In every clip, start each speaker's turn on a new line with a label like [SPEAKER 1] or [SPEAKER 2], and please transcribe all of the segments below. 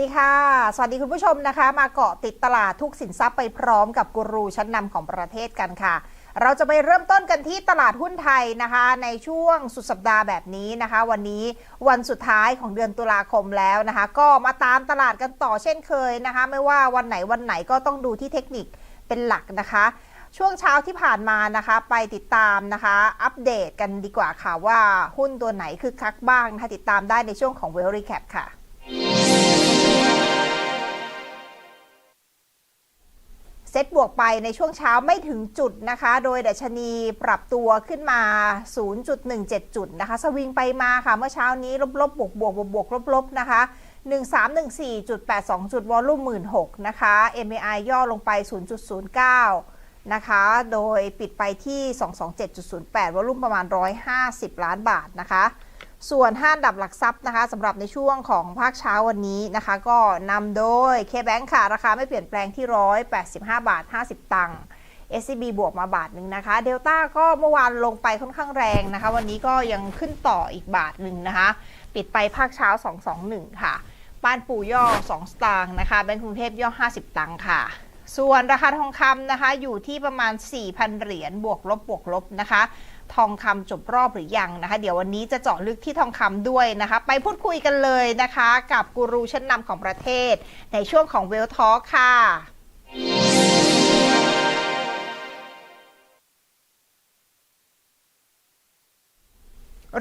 [SPEAKER 1] วัสดีค่ะ สวัสดีคุณผู้ชมนะคะ มาเกาะติดตลาดทุกสินทรัพย์ไปพร้อมกับกูรูชั้นนำของประเทศกันค่ะ เราจะไปเริ่มต้นกันที่ตลาดหุ้นไทยนะคะ ในช่วงสุดสัปดาห์แบบนี้นะคะ วันนี้วันสุดท้ายของเดือนตุลาคมแล้วนะคะ ก็มาตามตลาดกันต่อเช่นเคยนะคะ ไม่ว่าวันไหนวันไหนก็ต้องดูที่เทคนิคเป็นหลักนะคะช่วงเช้าที่ผ่านมานะคะไปติดตามนะคะ อัปเดตกันดีกว่าค่ะว่าหุ้นตัวไหนคือคักบ้างนะคะติดตามได้ในช่วงของ w e l l Recap ค่ะ เซตบวกไปในช่วงเช้าไม่ถึงจุดนะคะ โดยดัชนีปรับตัวขึ้นมา 0.17 จุดนะคะ สวิงไปมาค่ะ เมื่อเช้านี้ลบลบบวกบวกบวกบวกลบลบนะคะ 1314.82 จุดวอลลุ่ม16นะคะ MAI ย่อลงไป 0.09 นะคะ โดยปิดไปที่ 227.08 วอลลุ่มประมาณ 150 ล้านบาทนะคะ ส่วนห้าดับหลักทรัพย์นะคะสำหรับในช่วงของภาคเช้าวันนี้นะคะ ก็นำโดย KBank ค่ะ ราคาไม่เปลี่ยนแปลงที่ 185 บาท 50 ตังค์ SCB บวกมาบาทหนึ่งนะคะเดลต้าก็เมื่อวานลงไปค่อนข้างแรงนะคะ วันนี้ก็ยังขึ้นต่ออีกบาทหนึ่งนะคะ ปิดไปภาคเช้า 221 ค่ะป้านปู่ย่อ 2 สตางค์นะคะแบงก์กรุงเทพย่อ 50 ตังค์ค่ะ ส่วนราคาทองคำนะคะ อยู่ที่ประมาณ 4,000 เหรียญบวกลบบวกลบนะคะ ทองคำจบรอบหรือยังนะคะ เดี๋ยววันนี้จะเจาะลึกที่ทองคำด้วยนะคะ ไปพูดคุยกันเลยนะคะ กับกูรูชั้นนำของประเทศ ในช่วงของเวลทอค่ะ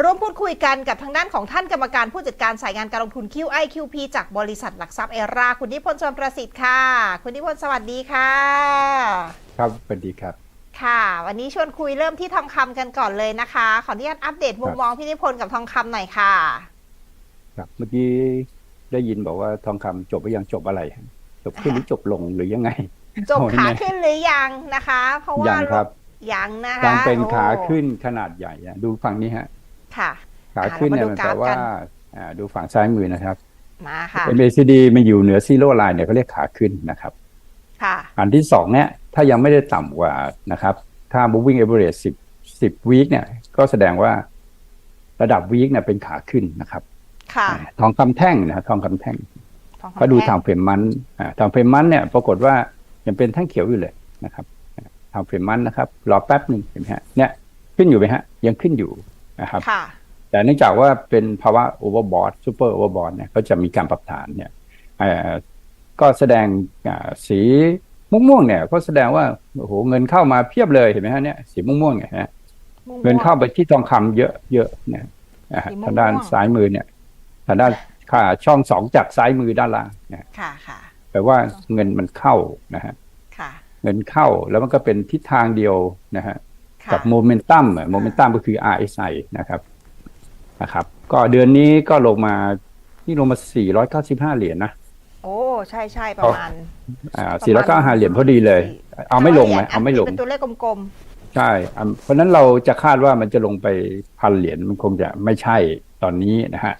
[SPEAKER 1] ร่วมพูดคุยกันกับทางด้านของท่านกรรมการผู้จัดการสายงานการลงทุน QIQP จากบริษัทหลักทรัพย์เอรา คุณนิพนธ์ชมประสิทธิ์ค่ะ คุณนิพนธ์สวัสดีค่ะ
[SPEAKER 2] ครับสวัสดีครับ
[SPEAKER 1] ค่ะ วันนี้ชวนคุยเริ่มที่ทองคำกันก่อนเลยนะคะ ขออนุญาตอัปเดตมุมมองพี่นิพนธ์กับทองคำหน่อยค่ะ
[SPEAKER 2] ครับเมื่อกี้ได้ยินบอกว่าทองคำจบไปยังจบอะไร จบขึ้นหรือจบลงหรือยังไง
[SPEAKER 1] จบ
[SPEAKER 2] โอ้ย
[SPEAKER 1] ขา
[SPEAKER 2] แน่
[SPEAKER 1] ขึ้นหรือยังนะคะ เพราะว่า
[SPEAKER 2] ยังครับ
[SPEAKER 1] ยังนะคะ
[SPEAKER 2] ยังเป็นขา
[SPEAKER 1] โอ้
[SPEAKER 2] ขึ้นขนาดใหญ่อะดูฝั่งนี้ฮะ
[SPEAKER 1] ค่ะ
[SPEAKER 2] ขาขึ้นเนี่ย
[SPEAKER 1] อะ
[SPEAKER 2] มัน
[SPEAKER 1] เรามาดู
[SPEAKER 2] แปลว่า
[SPEAKER 1] กราฟกัน
[SPEAKER 2] อ่าดูฝั่งซ้ายมือนะครับ
[SPEAKER 1] มาค่ะ
[SPEAKER 2] MACD มันอยู่เหนือซีโร่ไลน์เนี่ยเขาเรียกขาขึ้นนะครับ
[SPEAKER 1] ค่ะ
[SPEAKER 2] อันที่สองเนี่ย ถ้ายังไม่ได้ต่ำกว่านะครับ ถ้า moving average สิบสิบวีคเนี่ย ก็แสดงว่าระดับวีคเนี่ยเป็นขาขึ้นนะครับ
[SPEAKER 1] ค่ะ
[SPEAKER 2] อ่าทองคำแท่งนะทองคำแท่ง
[SPEAKER 1] ทองคำ
[SPEAKER 2] ก็ดู
[SPEAKER 1] แท่
[SPEAKER 2] ทางเฟรมมันต์อ่าทางเฟรมมันต์เนี่ย ปรากฏว่ายังเป็นแท่งเขียวอยู่เลยนะครับทางเฟรมมันต์นะครับ รอแป๊บหนึ่งเห็นไหมฮะ เนี่ยขึ้นอยู่ไหมฮะ ยังขึ้นอยู่นะครับ
[SPEAKER 1] ค่ะ
[SPEAKER 2] แต่เนื่องจากว่าเป็นภาวะโอเวอร์บอทซูเปอร์โอเวอร์บอทเนี่ยก็จะมีการปรับฐานเนี่ยเอ่อก็แสดง อ่าสีม่วงๆเนี่ยก็แสดงว่าโอ้โหเงินเข้ามาเพียบเลยเห็นไหมฮะเนี่ยสีม่วงๆเนี่ยฮะ
[SPEAKER 1] ม่วงๆ
[SPEAKER 2] เงินเข้าไปที่ทองคำเยอะเยอะเนี่ยนะฮะ
[SPEAKER 1] สีม่วงๆ
[SPEAKER 2] ทางด้านซ้ายมือเนี่ยทางด้านค่าช่องสองจากซ้ายมือด้านล่างเนี่ย
[SPEAKER 1] ค่ะค่ะ
[SPEAKER 2] แปลว่าเงินมันเข้านะฮะ
[SPEAKER 1] ค่ะ
[SPEAKER 2] เงินเข้าแล้วมันก็เป็นทิศทางเดียวนะฮะ
[SPEAKER 1] ค่ะ
[SPEAKER 2] กับโมเมนตัมโมเมนตัมก็คือ RSI นะครับนะครับ ก็เดือนนี้ก็ลงมานี่ลงมา 495 เหรียญนะ
[SPEAKER 1] โอ้ ใช่ใช่ประมาณ
[SPEAKER 2] อ่า495เหรียญพอดีเลย เอาไม่ลงไหมเอาไม่ลง
[SPEAKER 1] เป็นตัวเลขกลม
[SPEAKER 2] ใช่อะเพราะฉะนั้นเราจะคาดว่ามันจะลงไปพันเหรียญมันคงจะไม่ใช่ตอนนี้นะฮะ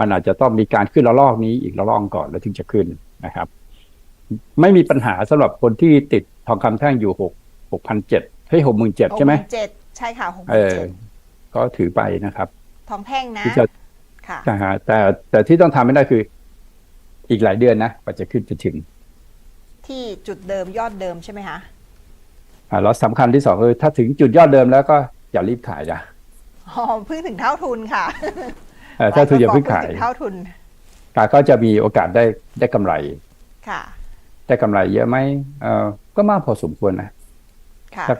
[SPEAKER 2] มันอาจจะต้องมีการขึ้นระลอกนี้อีกระลอกก่อนแล้วถึงจะขึ้นนะครับ ไม่มีปัญหาสำหรับคนที่ติดทองคำแท่งอยู่หกหกพันเจ็ดเฮ้ยหกหมื่นเจ็ด
[SPEAKER 1] ๆ
[SPEAKER 2] ใช่ไหม
[SPEAKER 1] เจ็ดใช่ค่ะหกห
[SPEAKER 2] เอ
[SPEAKER 1] มื่น
[SPEAKER 2] อ
[SPEAKER 1] เจ็ด
[SPEAKER 2] ก็ถือไปนะครับ
[SPEAKER 1] ทองแท่งนะ
[SPEAKER 2] ที่จะ
[SPEAKER 1] ค่ะ
[SPEAKER 2] นะฮะแต่แต่ที่ต้องทำไม่ได้คือ อีกหลายเดือนนะกว่าจะขึ้นจะถึง
[SPEAKER 1] ที่จุดเดิมยอดเดิมใช่ไหมคะ
[SPEAKER 2] อ่าแล้วสำคัญที่สองคือถ้าถึงจุดยอดเดิมแล้วก็อย่ารีบขายนะ
[SPEAKER 1] อ๋อเพิ่งถึงเท่าทุนค่ะ
[SPEAKER 2] เออถ้าทุนอย่าเพิ่งขาย
[SPEAKER 1] ถึงเท่าทุน
[SPEAKER 2] ก็จะมีโอกาสได้ได้กำไร
[SPEAKER 1] ค่ะ
[SPEAKER 2] ได้กำไรเยอะไหมเออก็มากพอสมควรนะ
[SPEAKER 1] ค่ะ
[SPEAKER 2] ครับ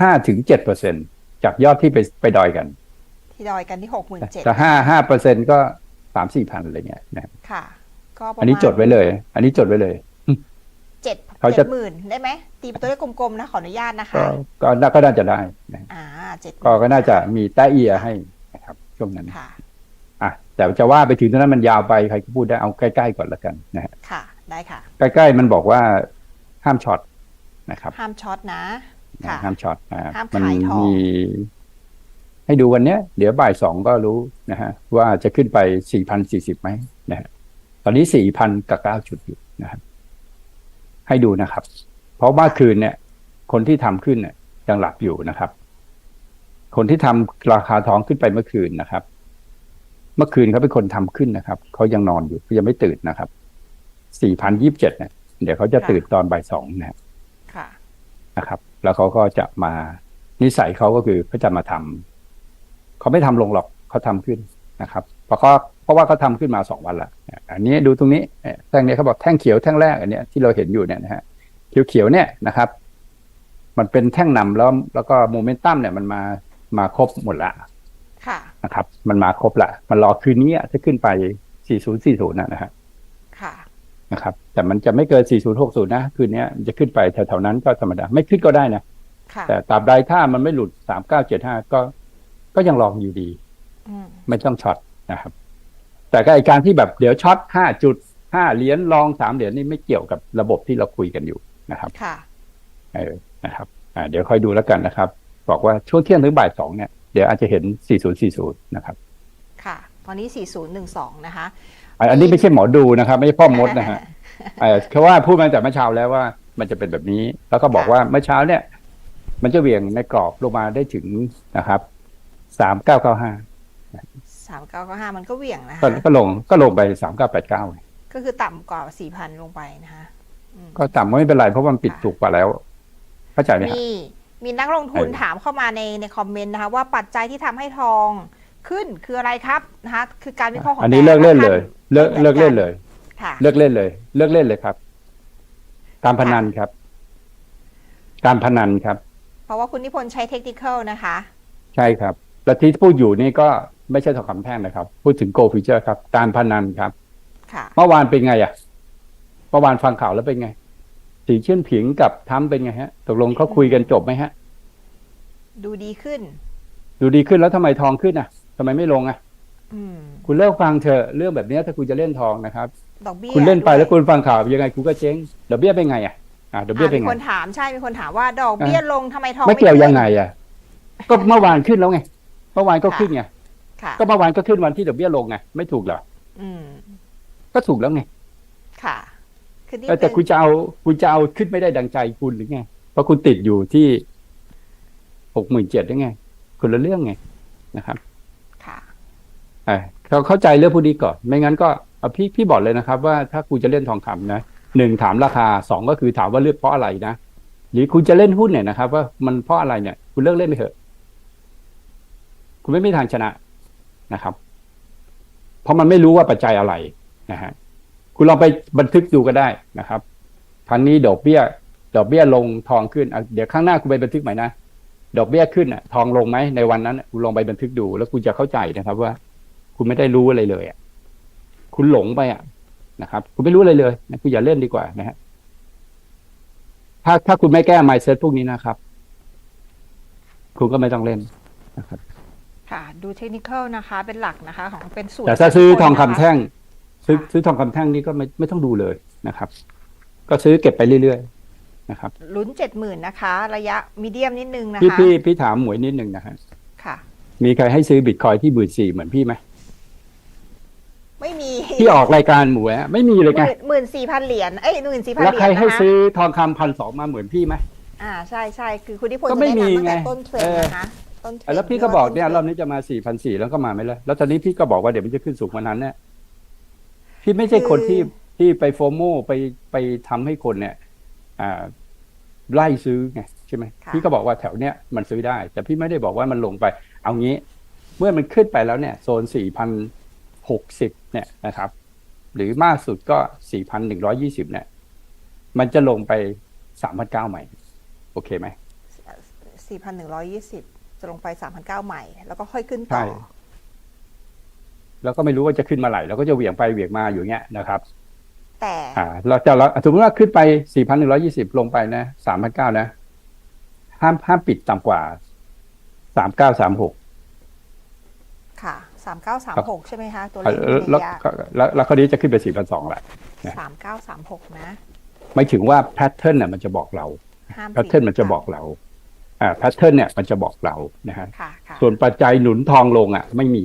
[SPEAKER 2] ห้าถึงเจ็ดเปอร์เซ็นจากยอดที่ไปไปดอยกัน
[SPEAKER 1] ที่ดอยกันที่หกหมื่นเจ็ด
[SPEAKER 2] แต่ห้าห้าเปอร์เซ็นก็ สามสี่พันอะไรเงี้ยนะ
[SPEAKER 1] ค่ะก็ประมาณ
[SPEAKER 2] อันนี้จดไว้เลย อันนี้จดไว้เลย
[SPEAKER 1] เจ็ด
[SPEAKER 2] เขา
[SPEAKER 1] เจ็
[SPEAKER 2] จะ
[SPEAKER 1] ดหมื่นได้ไหมตีเป็นตัวเลขกลมๆนะขออนุญาตนะคะ
[SPEAKER 2] ก็ก็น่าก็น่าจะได้นะ
[SPEAKER 1] อ่าเจ็ด
[SPEAKER 2] ก็ก็น่าจะมีแต้เอียให้นะครับช่วงนั้น
[SPEAKER 1] ค่ะ
[SPEAKER 2] อะแต่จะว่าไปถึงตรงนั้นมันยาวไปใครก็พูดได้เอาใกล้ๆก่อนละกันนะฮะ
[SPEAKER 1] ค่ะ ได้ค่ะ
[SPEAKER 2] ใกล้ๆมันบอกว่าห้ามช็อตนะครับ
[SPEAKER 1] ห้ามช็อตนะค่ะ
[SPEAKER 2] ห้ามช็อตนะ
[SPEAKER 1] ห้าม
[SPEAKER 2] มั
[SPEAKER 1] ขายทอง
[SPEAKER 2] มี ให้ดูวันเนี้ยเดี๋ยวบ่ายสองก็รู้นะฮะว่าจะขึ้นไปสี่พันสี่สิบไหมนะฮะตอนนี้สี่พันกับเก้าจุดอยู่นะครับ ให้ดูนะครับ เพราะว่าคืนเนี่ย คนที่ทำขึ้นเนี่ยยังหลับอยู่นะครับ คนที่ทำราคาทองขึ้นไปเมื่อคืนนะครับ เมื่อคืนเขาเป็นคนทำขึ้นนะครับเขายังนอนอยู่เขายังไม่ตื่นนะครับสี่พันยี่สิบเจ็ดเนี่ยเดี๋ยวเขาจะตื่นตอนบ่ายสองนะ
[SPEAKER 1] ค่ะ
[SPEAKER 2] นะครับ แล้วเขาก็จะมานิสัยเขาก็คือเขาจะมาทำ เขาไม่ทำลงหรอกเขาทำขึ้นนะครับเพราะเขาเพราะว่าเขาทำขึ้นมาสองวันละอันนี้ดูตรงนี้เอ่อแท่งนี้เขาบอกแท่งเขียวแท่งแรกอันเนี้ยที่เราเห็นอยู่เนี่ยนะฮะเขียวๆเนี่ยนะครับ มันเป็นแท่งนำแล้วแล้วก็โมเมนตัมเนี่ยมันมามาครบหมดละ
[SPEAKER 1] ค่ะ
[SPEAKER 2] นะครับ มันมาครบละมันรอคืนนี้อะจะขึ้นไป 4040นะนะฮะ
[SPEAKER 1] ค่ะ
[SPEAKER 2] นะครับ แต่มันจะไม่เกิน 4060 นะ คืนนี้มันจะขึ้นไปแถวๆนั้นก็ธรรมดา ไม่ขึ้นก็ได้นะ
[SPEAKER 1] ค่ะ
[SPEAKER 2] แต่ตราบใดถ้ามันไม่หลุด 3975 ก็ ก็ยังลองอยู่ดี
[SPEAKER 1] อืม
[SPEAKER 2] ไม่ต้องช็อตนะครับ แต่ก็ไอการที่แบบเดี๋ยวช็อต5จุด5เหรียญลอง3เหรียญนี่ไม่เกี่ยวกับระบบที่เราคุยกันอยู่นะครับ
[SPEAKER 1] ค่ะ
[SPEAKER 2] เออนะครับ อ่า เดี๋ยวค่อยดูแล้วกันนะครับ บอกว่าช่วงเที่ยงถึงบ่ายสองเนี่ยเดี๋ยวอาจจะเห็น4040นะครับ
[SPEAKER 1] ค่ะ ตอนนี้4012นะคะ
[SPEAKER 2] อันอันนี้ไม่ใช่หมอดูนะครับ ไม่ใช่พ่อมดนะฮะเออเขาว่าพูดมาแต่เมื่อเช้าแล้วว่ามันจะเป็นแบบนี้ แล้วก็บอกว่าเมื่อเช้าเนี่ย มันจะเหวี่ยงในกรอบลงมาได้ถึงนะครับ สามเก้าเก้าห้า
[SPEAKER 1] 3995มันก็เหวี่ยงนะคะ
[SPEAKER 2] ก็ลงก็ลงไปสามเก้าแปดเก้า
[SPEAKER 1] ก็คือต่ำกว่า4,000ลงไปนะคะอืม
[SPEAKER 2] ก็ต่ำก็ไม่เป็นไรเพราะมันปิด
[SPEAKER 1] ค่ะ
[SPEAKER 2] ถูกกว่าแล้วเข้าใจไหมครับ
[SPEAKER 1] มีมีนักลงทุน
[SPEAKER 2] เออ
[SPEAKER 1] ถามเข้ามาในในคอมเมนต์นะคะว่าปัจจัยที่ทำให้ทองขึ้นคืออะไรครับนะคะคือการวิเคราะห์ของ
[SPEAKER 2] อันนี้เลิกเล่นเลย
[SPEAKER 1] แต่ะ
[SPEAKER 2] เลิก
[SPEAKER 1] ท่าน
[SPEAKER 2] เลิกเล่นเลย
[SPEAKER 1] ค่ะ
[SPEAKER 2] เลิกเล่นเลย เลิกเล่นเลยครับ การพนันครับ การพนันครับ
[SPEAKER 1] เพราะว่าคุณนิพนธ์ใช้เทคนิคนะคะ
[SPEAKER 2] ใช่ครับ และที่พูดอยู่นี่ก็ไม่ใช่ทองคำแท่งนะครับ พูดถึงโกลฟิเจอร์ครับ การพนันครับ
[SPEAKER 1] ค่ะ
[SPEAKER 2] เมื่อวานเป็นไงอะเมื่อวานฟังข่าวแล้วเป็นไง สีเชื่อนผิงกับทำเป็นไงฮะตกลงเขาคุยกันจบไหมฮะ
[SPEAKER 1] ดูดีขึ้น
[SPEAKER 2] ดูดีขึ้นแล้วทำไมทองขึ้นอะทำไมไม่ลงอะ
[SPEAKER 1] อืม
[SPEAKER 2] คุณเลิกฟังเถอะเรื่องแบบเนี้ยถ้าคุณจะเล่นทองนะครับ
[SPEAKER 1] ดอกเบี้ย
[SPEAKER 2] คุณเล่นไป
[SPEAKER 1] ด้วย
[SPEAKER 2] แล้วคุณฟังข่าวยังไงคุณก็เจ๊งดอกเบี้ยเป็นไงอะอ่าดอกเบี้ย
[SPEAKER 1] อะ
[SPEAKER 2] เป็น
[SPEAKER 1] มี
[SPEAKER 2] ไง
[SPEAKER 1] คนถามใช่มีคนถามว่าดอกเบี้ยลงทำไมทอง
[SPEAKER 2] ไม่เกี่ยว
[SPEAKER 1] ขึ้น
[SPEAKER 2] ยังไงอะ ก็เมื่อวานขึ้นแล้วไง เมื่อวานก็ขึ้นไง
[SPEAKER 1] ค่ะ
[SPEAKER 2] ก็เมื่อวานก็ขึ้นวันที่ดอกเบี้ยลงไงไม่ถูกเหรอ
[SPEAKER 1] อืม
[SPEAKER 2] ก็ถูกแล้วไง
[SPEAKER 1] ค่ะคือนี่
[SPEAKER 2] เออแต่
[SPEAKER 1] เป็น
[SPEAKER 2] คุณจะเอาคุณจะเอาขึ้นไม่ได้ดังใจคุณหรือไงเพราะคุณติดอยู่ที่หกหมื่นเจ็ดได้ไงคนละเรื่องไงนะครับ
[SPEAKER 1] ค่ะ
[SPEAKER 2] อ่าเขาเข้าใจเรื่องพวกนี้ก่อน ไม่งั้นก็เอาพี่พี่บอกเลยนะครับ ว่าถ้าคุณจะเล่นทองคำนะหนึ่งถามราคาสองก็คือถามว่าเลือกเพราะอะไรนะหรือคุณจะเล่นหุ้นเนี่ยนะครับ ว่ามันเพราะอะไรเนี่ย คุณเลิกเล่นไปเถอะ คุณไม่มีทางชนะนะครับ เพราะมันไม่รู้ว่าปัจจัยอะไรนะฮะคุณลองไปบันทึกดูก็ได้นะครับครั้งนี้ดอกเบี้ย ดอกเบี้ยลงทองขึ้นเดี๋ยวข้างหน้าคุณไปบันทึกใหม่นะดอกเบี้ยขึ้นอะ ทองลงไหมในวันนั้นคุณลองไปบันทึกดู แล้วคุณจะเข้าใจนะครับ ว่า คุณไม่ได้รู้อะไรเลยอะคุณหลงไปอะนะครับ คุณไม่รู้อะไรเลยนะคุณอย่าเล่นดีกว่านะฮะถ้าถ้าคุณไม่แก้ mindset พวกนี้นะครับ คุณก็ไม่ต้องเล่นนะครับ
[SPEAKER 1] ค่ะ ดูเทคนิคนะคะ เป็นหลักนะคะ ของเป็นสูตร
[SPEAKER 2] แต่ถ้าซื้อทองคำ
[SPEAKER 1] นะคะ
[SPEAKER 2] แท่ง ซื้อ
[SPEAKER 1] ค่ะ
[SPEAKER 2] ซื้อทองคำแท่งนี่ก็ไม่ไม่ต้องดูเลยนะครับ ก็ซื้อเก็บไปเรื่อยๆนะครับ
[SPEAKER 1] ลุ้นเจ็ดหมื่นนะคะ ระยะมีเดียมนิดนึงนะ
[SPEAKER 2] พี่
[SPEAKER 1] คะ
[SPEAKER 2] พี่พี่ถามหมวยนิดหนึ่งนะฮะ
[SPEAKER 1] ค่ะ
[SPEAKER 2] มีใครให้ซื้อบิตคอยที่หมื่นสี่เหมือนพี่ไหม
[SPEAKER 1] ไม่มี
[SPEAKER 2] ที่ออกรายการหมวยอะไม่มีเลยไง
[SPEAKER 1] หมื่นสี่พันเหรียญเอ้ยหมื่นสี่พัน
[SPEAKER 2] แล้ว
[SPEAKER 1] เหรีย
[SPEAKER 2] ใคร
[SPEAKER 1] ญ
[SPEAKER 2] ให้
[SPEAKER 1] นะคะ
[SPEAKER 2] ซื้อทองคำพันสองมาเหมือนพี่ไหม
[SPEAKER 1] อ่าใช่ใช่คือคุณนิพนธ์
[SPEAKER 2] ก็
[SPEAKER 1] จะ
[SPEAKER 2] ไม่
[SPEAKER 1] แนะ
[SPEAKER 2] มี
[SPEAKER 1] นำตั้งแต่
[SPEAKER 2] ไง
[SPEAKER 1] ต้นเทรน
[SPEAKER 2] เออ
[SPEAKER 1] นะคะ ต้นเทรน
[SPEAKER 2] แล้วพี่ก็บอกเนี่ยร
[SPEAKER 1] เรา
[SPEAKER 2] อบนี้จะมาสี่พันสี่แล้วก็มาไม่เลยแล้วตอนนี้พี่ก็บอกว่าเดี๋ยวมันจะขึ้นสูงกว่านั้นเนี่ยพี่ไม่ใช่คนที่ที่ไปโฟโมไปไปทำให้คนเนี่ย อ่าไล่ซื้อไงใช่ไหมพี่ก็บอกว่าแถวเนี้ยมันซื้อได้ แต่พี่ไม่ได้บอกว่ามันลงไป เอางี้ เมื่อมันขึ้นไปแล้วเนี่ย โซนสี่พันหกสิบเนี่ยนะครับ หรือมากสุดก็สี่พันหนึ่งร้อยี่สิบเนี่ย มันจะลงไปสามพันเก้าใหม่ โอเคไหม
[SPEAKER 1] สี่พันหนึ่งร้อยยี่สิบ จะลงไปสามพันเก้าใหม่ แล้วก็ค่อยขึ้นต่อ
[SPEAKER 2] ใช่แล้วก็ไม่รู้ว่าจะขึ้นมาไหลเราก็จะเหวี่ยงไปเหวี่ยงมาอยู่เงี้ยนะครับ
[SPEAKER 1] แต่
[SPEAKER 2] อ่าเราจะเราสมมติว่าขึ้นไป4,120ลงไปนะ3,900นะ ห้ามห้ามปิดต่ำกว่า3936
[SPEAKER 1] ค่ะสามเก้าสามหกใช่ไหมคะ ตัวเล
[SPEAKER 2] เอ่
[SPEAKER 1] ข
[SPEAKER 2] อ
[SPEAKER 1] ใน
[SPEAKER 2] แล้ว
[SPEAKER 1] ระยะ
[SPEAKER 2] แล้วแล้วคราวนี้จะขึ้นไป4,200ละนะ
[SPEAKER 1] สามเก้าสามหกนะ
[SPEAKER 2] ไม่ถึงว่าแพทเทิร์นน่ะมันจะบอกเรา
[SPEAKER 1] ห้าม
[SPEAKER 2] แพทเทิร์นมันจะบอกเราอ่า แพทเทิร์นเนี่ยมันจะบอกเรานะฮะ
[SPEAKER 1] ค่ะค่ะ
[SPEAKER 2] ส่วนปัจจัยหนุนทองลงอะ ไม่มี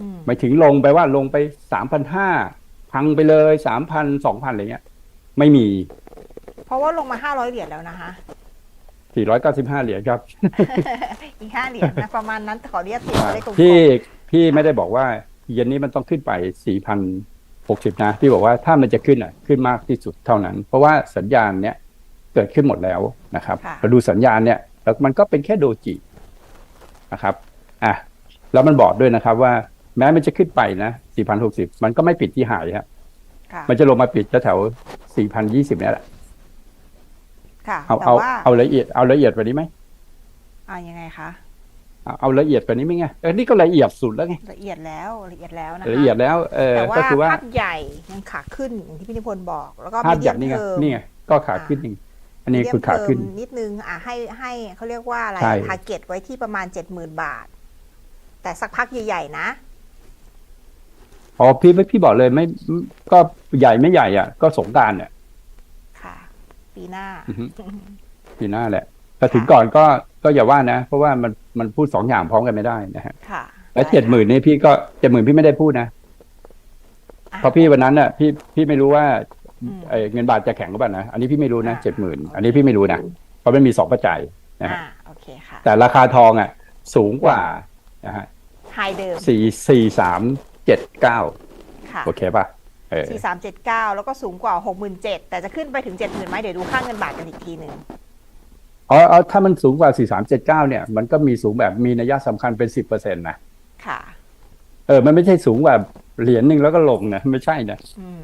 [SPEAKER 1] อืม
[SPEAKER 2] หมายถึงลงไปว่าลงไป3,500พังไปเลย3,000 2,000อะไรเงี้ย ไม่มี
[SPEAKER 1] เพราะว่าลงมาห้าร้อยเหรียญแล้วนะคะ
[SPEAKER 2] 495เหรียญครับ
[SPEAKER 1] อีกห้าเหรียญนะประมาณนั้นขอเรียกติดตัวเลขกลมๆ
[SPEAKER 2] ที่พี่ไม่ได้บอกว่าเย็นนี้มันต้องขึ้นไป4,060นะ พี่บอกว่าถ้ามันจะขึ้นอะ ขึ้นมากที่สุดเท่านั้น เพราะว่าสัญญาณเนี้ย เกิดขึ้นหมดแล้วนะครับ
[SPEAKER 1] ค่ะ
[SPEAKER 2] เราดูสัญญาณเนี่ยแล้วมันก็เป็นแค่โดจินะครับอะแล้วมันบอกด้วยนะครับว่าแม้มันจะขึ้นไปนะ4,060 มันก็ไม่ปิดที่หายครับ
[SPEAKER 1] ค่ะ
[SPEAKER 2] มันจะลงมาปิดแถวๆ4,020เนี่ยแหละ
[SPEAKER 1] ค่ะ
[SPEAKER 2] เอา
[SPEAKER 1] แต่
[SPEAKER 2] เอา
[SPEAKER 1] ว่า
[SPEAKER 2] เอาละเอียดเอาละเอียดกว่านี้ไหม
[SPEAKER 1] อ่ายังไงคะ
[SPEAKER 2] เอาเอาละเอียดกว่านี้ไหมไงเออนี่ก็ละเอียดสุดแล้วไง
[SPEAKER 1] ละเอียดแล้วละเอียดแล้วนะคะ
[SPEAKER 2] ละเอียดแล้วเออ
[SPEAKER 1] แต่ว่า
[SPEAKER 2] ก็คือว่า
[SPEAKER 1] ภาพใหญ่ยังขาขึ้นอย่างที่พี่นิพนธ์บอก แล้วก็
[SPEAKER 2] ภาพ
[SPEAKER 1] medium
[SPEAKER 2] อย่างนี้ไง
[SPEAKER 1] term
[SPEAKER 2] นี่ไงก็ขาขึ้นหนึ่งอั นนี้
[SPEAKER 1] medium
[SPEAKER 2] คือขาขึ้น
[SPEAKER 1] term นิดนึงอะให้ให้เขาเรียกว่าอะไร
[SPEAKER 2] ใช่
[SPEAKER 1] ทาร์เก็ตไว้ที่ประมาณ70,000บาท แต่สักพักใหญ่ๆนะ
[SPEAKER 2] อ๋อพี่พี่บอกเลยไม่ก็ใหญ่ไม่ใหญ่อะ ก็สงกรารเนี่ย
[SPEAKER 1] ค่ะ ปีหน้า
[SPEAKER 2] อือฮึปีหน้าแหละแต่ถึงก่อนก็ก็อย่าว่านะ เพราะว่ามันมันพูดสองอย่างพร้อมกันไม่ได้นะฮะ
[SPEAKER 1] ค่ะ
[SPEAKER 2] แล้วเจ็ดหมื่นนี่พี่ก็เจ็ดหมื่นพี่ไม่ได้พูดนะ
[SPEAKER 1] อ่
[SPEAKER 2] เพราะพี่วันนั้นน่ะ พี่พี่ไม่รู้ว่า
[SPEAKER 1] อืม
[SPEAKER 2] ไอ้ เงินบาทจะแข็งหรือเปล่านะ อันนี้พี่ไม่รู้นะเจ็ดหมื่นอันนี้พี่ไม่รู้นะเพราะมันมีสองปัจจัยนะฮะ
[SPEAKER 1] อ่าโอเคค่ะ
[SPEAKER 2] แต่ราคาทองอะ สูงกว่านะฮะ
[SPEAKER 1] ไฮเดิม
[SPEAKER 2] สี่สี่สามเจ็ดเก้า
[SPEAKER 1] ค่ะ
[SPEAKER 2] โอเคป่ะเออ
[SPEAKER 1] สี่สามเจ็ดเก้าแล้วก็สูงกว่าหกหมื่นเจ็ดแต่จะขึ้นไปถึงเจ็ดหมื่นไหมเดี๋ยวดูค่าเงินบาทกันอีกทีหนึ่ง
[SPEAKER 2] อ๋ออ๋อถ้ามันสูงกว่า 4379 เนี่ย มันก็มีสูงแบบมีนัยสำคัญเป็น 10%นะ
[SPEAKER 1] ค่ะ
[SPEAKER 2] เออ มันไม่ใช่สูงแบบเหรียญหนึ่งแล้วก็ลงนะ ไม่ใช่นะ
[SPEAKER 1] อืม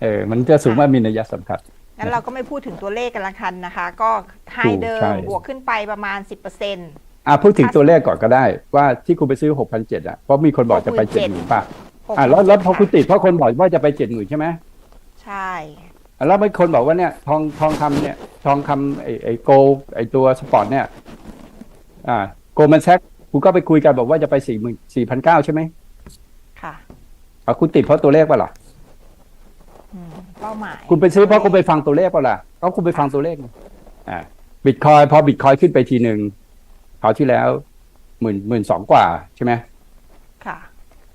[SPEAKER 2] เออมันจะสูงว่ามีนัยสำคัญ
[SPEAKER 1] งั้นเราก็ไม่พูดถึงตัวเลขกันละกันนะคะ ก็ไฮ
[SPEAKER 2] ถูก
[SPEAKER 1] เดิ
[SPEAKER 2] ใช่
[SPEAKER 1] มบวกขึ้นไปประมาณ 10%เปอร์เซ็นต์
[SPEAKER 2] อะพูดถึงตัวเลขก่อนก็ได้ ว่าที่คุณไปซื้อ 6,700อะเพราะมีคนบอกจะไป70,000ป่ะอะแล้วแล้วพอคุณติดเพราะคนบอกว่าจะไป70,000ใช่ไหม
[SPEAKER 1] ใช่
[SPEAKER 2] อะแล้วมีคนบอกว่าเนี่ยทองทองคำเนี่ยทองคำไอ้ไอ้โกลไอ้ตัวสปอร์ตเนี่ย อ่าโกลมันแซกคุณก็ไปคุยกันบอกว่าจะไป4 4,900ใช่ไหม
[SPEAKER 1] ค่ะ
[SPEAKER 2] อะคุณติดเพราะตัวเลขป่ะล่ะ
[SPEAKER 1] อืม เป้าหมาย
[SPEAKER 2] คุณไปซื้อเพราะคุณไปฟังตัวเลขเปล่าล่ะก็คุณไปฟังตัวเลขไงอ่าบิตคอยพอบิตคอยขึ้นไปทีหนึ่งคราวที่แล้วหมื่นหมื่นสองกว่าใช่ไหม
[SPEAKER 1] ค่ะ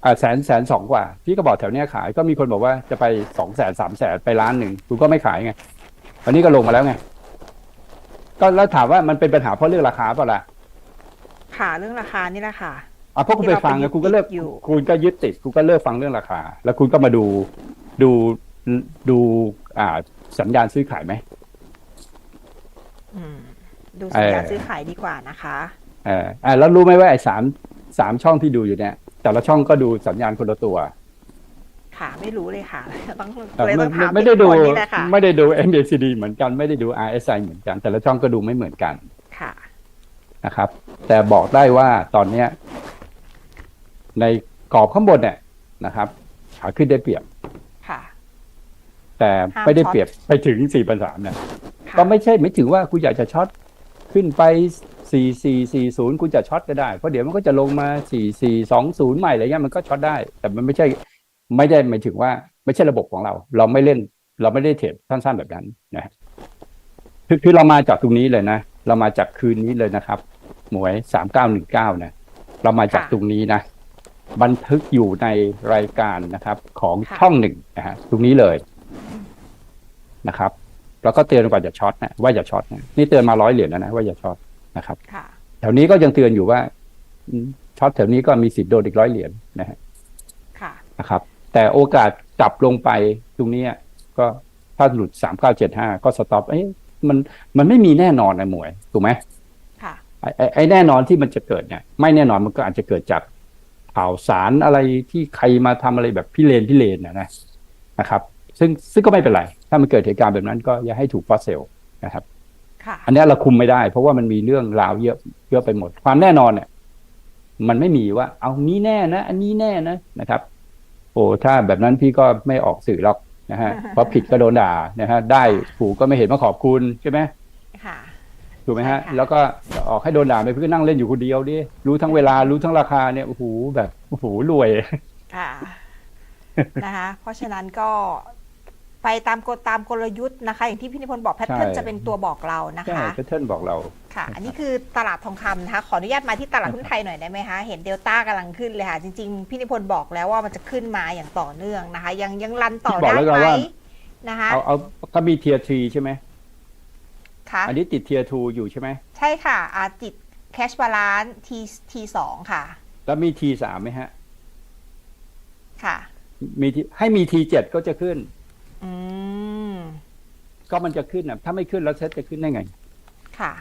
[SPEAKER 2] อ่าแสนแสนสองกว่า พี่ก็บอกแถวเนี้ยขายก็มีคนบอกว่าจะไปสองแสนสามแสนไปล้านหนึ่งคุณก็ไม่ขายไงวันนี้ก็ลงมาแล้วไงก็แล้วถามว่ามันเป็นปัญหาเพราะเรื่องราคาเปล่าล่ะ
[SPEAKER 1] ค่ะเรื่องราคานี่แหละค่ะ
[SPEAKER 2] อะเพราะคุณไปฟัง
[SPEAKER 1] ที่
[SPEAKER 2] ไง
[SPEAKER 1] เราไป
[SPEAKER 2] คุณก็เลิก
[SPEAKER 1] ยึดติดอยู่
[SPEAKER 2] คุณก็ยึดติดคุณก็เลิกฟังเรื่องราคา แล้วคุณก็มาดูดู ดูอ่าสัญญาณซื้อขายไหม
[SPEAKER 1] อืม ดูสัญญาณ
[SPEAKER 2] เออ
[SPEAKER 1] ซื้อขายดีกว่านะคะ
[SPEAKER 2] เอออ่าแล้วรู้ไหมว่าไอ้สามสามช่องที่ดูอยู่เนี่ย แต่ละช่องก็ดูสัญญาณคนละตัว
[SPEAKER 1] ค่ะ ไม่รู้เลยค่ะต้อง
[SPEAKER 2] เออ
[SPEAKER 1] เลย
[SPEAKER 2] ไม่
[SPEAKER 1] ต้องถาม
[SPEAKER 2] ไม่ได้ดู
[SPEAKER 1] พี่นิพนธ์นี่แหละค่ะ
[SPEAKER 2] ไม่ได้ดู MACD เหมือนกันไม่ได้ดู RSI เหมือนกัน แต่ละช่องก็ดูไม่เหมือนกัน
[SPEAKER 1] ค่ะ
[SPEAKER 2] นะครับ แต่บอกได้ว่าตอนเนี้ยในกรอบข้างบนเนี่ยนะครับ ขาขึ้นได้เปรียบ
[SPEAKER 1] ค่ะ
[SPEAKER 2] แต่
[SPEAKER 1] ห้าม
[SPEAKER 2] ไม่ได้
[SPEAKER 1] ช็อต
[SPEAKER 2] เปรียบไปถึง4ี่พันสามเนี่ย
[SPEAKER 1] ค่ะ
[SPEAKER 2] ก็ไม่ใช่ไม่ถึงว่าคุณอยากจะช็อตขึ้นไป4 4 4 0คุณจะช็อตก็ได้ เพราะเดี๋ยวมันก็จะลงมา4 4 2 0ใหม่อะไรเงี้ยมันก็ช็อตได้ แต่มันไม่ใช่ไม่ได้หมายถึงว่า ไม่ใช่ระบบของเรา เราไม่เล่น เราไม่ได้เทรดสั้นๆแบบนั้นนะฮะคือคือเรามาจากตรงนี้เลยนะ เรามาจากคืนนี้เลยนะครับ หมวย3919นะเรามาจาก
[SPEAKER 1] ค่ะ
[SPEAKER 2] ตรงนี้นะ บันทึกอยู่ในรายการนะครับ ของ
[SPEAKER 1] ค่ะ
[SPEAKER 2] ช่องหนึ่งนะฮะตรงนี้เลย นะครับ แล้วก็เตือนก่อนจะช็อตนะว่าอย่าช็อตนะนี่เตือนมาร้อยเหรียญแล้วนะว่าอย่าช็อตนะครับ
[SPEAKER 1] ค่ะ
[SPEAKER 2] แถวนี้ก็ยังเตือนอยู่ว่าอืมช็อตแถวนี้ก็มีสิทธิ์โดนอีกร้อยเหรียญนะฮะ
[SPEAKER 1] ค่ะ
[SPEAKER 2] นะครับ แต่โอกาสกลับลงไปตรงเนี้ยก็ถ้าหลุดสามเก้าเจ็ดห้าก็สต็อปเอ้ยมันมันไม่มีแน่นอนนะหมวยถูกไหม
[SPEAKER 1] ค่ะ
[SPEAKER 2] ไอ้ไอ้ไอ้แน่นอนที่มันจะเกิดเนี่ย ไม่แน่นอนมันก็อาจจะเกิดจากข่าวสารอะไรที่ใครมาทำอะไรแบบพิเรนพิเรนนะนะนะครับ ซึ่งซึ่งก็ไม่เป็นไร ถ้ามันเกิดเหตุการณ์แบบนั้นก็อย่าให้ถูกฟอสเซลนะครับ
[SPEAKER 1] ค่ะ
[SPEAKER 2] อันเนี้ยเราคุมไม่ได้ เพราะว่ามันมีเรื่องราวเยอะเยอะไปหมด ความแน่นอนเนี่ยมันไม่มีว่า เอานี้แน่นะ อันนี้แน่นะนะครับ โอ้ถ้าแบบนั้นพี่ก็ไม่ออกสื่อหรอกนะฮะเพราะผิดก็โดนด่านะฮะได้ถูกก็ไม่เห็นมาขอบคุณใช่ไหม
[SPEAKER 1] ค่ะ
[SPEAKER 2] ถูกไหมฮะ
[SPEAKER 1] ใช่ค่ะ
[SPEAKER 2] แล้วก็ออกให้โดนด่าไปเพื่อนั่งเล่นอยู่คนเดียวดิรู้ทั้งเวลารู้ทั้งราคาเนี่ยโอ้โหแบบโอ้โหรวย
[SPEAKER 1] ค่ะนะคะเพราะฉะนั้นก็ ไปตามกฎตามกลยุทธ์นะคะ อย่างที่พี่นิพนธ์บอกแพทเทิร์น
[SPEAKER 2] ใช่
[SPEAKER 1] จะเป็นตัวบอกเรานะ
[SPEAKER 2] ใช่
[SPEAKER 1] คะ
[SPEAKER 2] แพทเทิร์นบอกเรา
[SPEAKER 1] ค่ะ อันนี้คือตลาดทองคำนะคะ ขออนุญาตมาที่ตลาดหุ้นไทยหน่อยได้ไหมคะ เห็นเดลต้ากำลังขึ้นเลยค่ะ จริง ๆ พี่นิพนธ์บอกแล้วว่ามันจะขึ้นมาอย่างต่อเนื่องนะคะ ยังยังรันต่อ
[SPEAKER 2] บอก
[SPEAKER 1] ได้
[SPEAKER 2] แล้ว
[SPEAKER 1] ไหม
[SPEAKER 2] ว่า
[SPEAKER 1] นะคะ
[SPEAKER 2] เอาเอาก็มีเทียร์ทรีใช่ไหม
[SPEAKER 1] ค่ะ
[SPEAKER 2] อันนี้ติดเทียร์ทูอยู่ใช่ไหม
[SPEAKER 1] ใช่ค่ะอาจิตแคชบาลานทีทีสองค่ะ
[SPEAKER 2] แล้วมีทีสามไหมฮะ
[SPEAKER 1] ค่ะ
[SPEAKER 2] มีที่ให้มีทีเจ็ดก็จะขึ้น
[SPEAKER 1] อืม
[SPEAKER 2] ก็มันจะขึ้นอะ ถ้าไม่ขึ้นแล้วเซ็ตจะขึ้นได้ไง
[SPEAKER 1] ค่ะ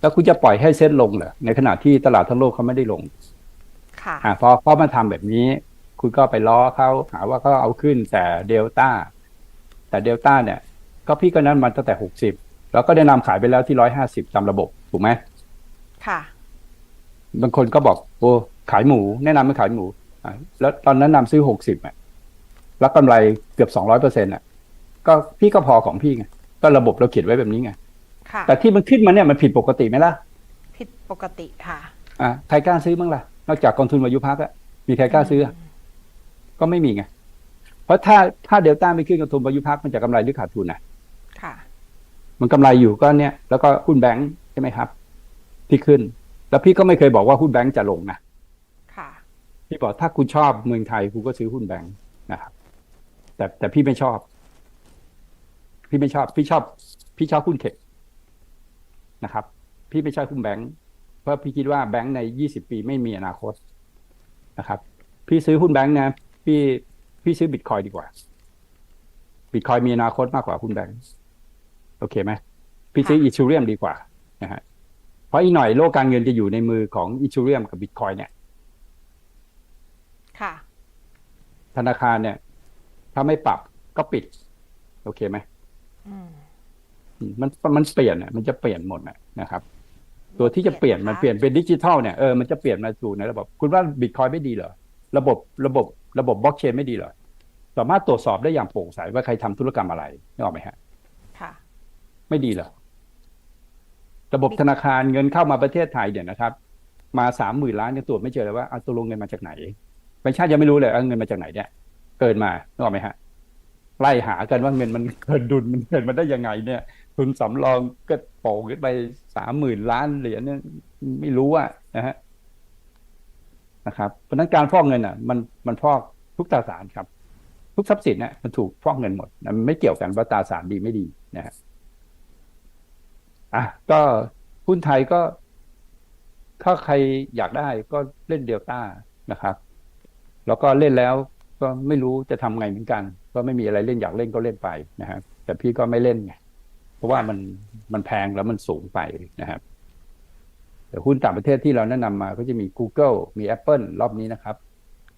[SPEAKER 2] แล้วคุณจะปล่อยให้เซ็ตลงเหรอในขณะที่ตลาดทั้งโลกเขาไม่ได้ลง
[SPEAKER 1] ค่ะ
[SPEAKER 2] อ่าพอเขามาทำแบบนี้ คุณก็ไปล้อเขาหาว่าเขาเอาขึ้นแต่เดลต้า แต่เดลต้าเนี่ย ก็พี่ก็นั้นมันตั้งแต่หกสิบแล้วก็ได้นำขายไปแล้วที่ร้อยห้าสิบตามระบบถูกไหม
[SPEAKER 1] ค่ะ
[SPEAKER 2] บางคนก็บอก โอ้ขายหมู แนะนำให้ขายหมูอะแล้วตอนนั้นนำซื้อหกสิบอะแล้วกำไรเกือบสองร้อยเปอร์เซ็นต์อะ ก็พี่ก็พอของพี่ไงก็ระบบเราเขียนไว้แบบนี้ไง
[SPEAKER 1] ค่ะ
[SPEAKER 2] แต่ที่มันขึ้นมาเนี่ยมันผิดปกติไหมล่ะ
[SPEAKER 1] ผิดปกติค่ะ
[SPEAKER 2] อะใครกล้าซื้อบ้างล่ะ นอกจากกองทุนวายุพักอะมีใครกล้าซื้ออะก็ไม่มีไงเพราะถ้าถ้าเดลต้าไม่ขึ้นกองทุนวายุพักมันจะกำไรหรือขาดทุนนะ
[SPEAKER 1] ค่ะ
[SPEAKER 2] มันกำไรอยู่ก็เนี่ย แล้วก็หุ้นแบงค์ใช่ไหมครับ ที่ขึ้น แล้วพี่ก็ไม่เคยบอกว่าหุ้นแบงค์จะลงนะ
[SPEAKER 1] ค่ะ
[SPEAKER 2] พี่บอกถ้าคุณชอบเมืองไทยคุณก็ซื้อหุ้นแบงค์นะครับ แต่แต่พี่ไม่ชอบ พี่ไม่ชอบพี่ชอบ พี่ชอบหุ้นเทคนะครับ พี่ไม่ชอบหุ้นแบงค์เพราะพี่คิดว่าแบงค์ในยี่สิบปีไม่มีอนาคตนะครับ พี่ซื้อหุ้นแบงค์นะพี่พี่ซื้อบิตคอยดีกว่าบิตคอยมีอนาคตมากกว่าหุ้นแบงค์โอเคไหมพี่ซื้อ
[SPEAKER 1] ค่ะ
[SPEAKER 2] อีทูเรียมดีกว่านะฮะเพราะอีกหน่อยโลกการเงินจะอยู่ในมือของอีทูเรียมกับบิตคอยเนี่ย
[SPEAKER 1] ค่ะ
[SPEAKER 2] ธนาคารเนี่ย ถ้าไม่ปรับก็ปิด โอเคไหม
[SPEAKER 1] อื ม
[SPEAKER 2] อืมมันมันเปลี่ยนอะมันจะเปลี่ยนหมดน่ะนะครับ ตัวที่จะเปลี่ยนมันเปลี่ยนเป็นดิจิทัลเนี่ยเออมันจะเปลี่ยนมาสู่ในระบบคุณว่าบิตคอยไม่ดีเหรอระบบระบบระบบบล็อกเชนไม่ดีเหรอสามารถตรวจสอบได้อย่างโปร่งใสว่าใครทำธุรกรรมอะไรนึกออกไหมฮะ
[SPEAKER 1] ค่ะ
[SPEAKER 2] ไม่ดีเหรอระบบธนาคารเงินเข้ามาประเทศไทยเนี่ยนะครับ มาสามหมื่นล้านยังตรวจไม่เจอเลยว่าเอาตัวลงเงินมาจากไหนประชาชนยังไม่รู้เลยเอาเงินมาจากไหนเนี่ยเกินมานึกออกไหมฮะ ไล่หากันว่าเงินมันเกินดุลมันเกินมาได้ยังไง เนี่ย ทุนสำรองก็โป่งขึ้นไปสามหมื่นล้านเหรียญเนี่ยไม่รู้อะนะฮะนะครับเพราะนั้นการฟอกเงินอะ มันมันฟอกทุกตราสารครับ ทุกทรัพย์สินเนี่ยมันถูกฟอกเงินหมดมันไม่เกี่ยวกันว่าตราสารดีไม่ดีนะฮะอะก็หุ้นไทยก็ ถ้าใครอยากได้ก็เล่นเดลต้านะครับ แล้วก็เล่นแล้วก็ไม่รู้จะทำไงเหมือนกัน ก็ไม่มีอะไรเล่นอยากเล่นก็เล่นไปนะครับแต่พี่ก็ไม่เล่นไงเพราะว่ามันมันแพงแล้วมันสูงไปนะครับแต่หุ้นต่างประเทศที่เราแนะนำมาก็จะมี Google มี Apple รอบนี้นะครับ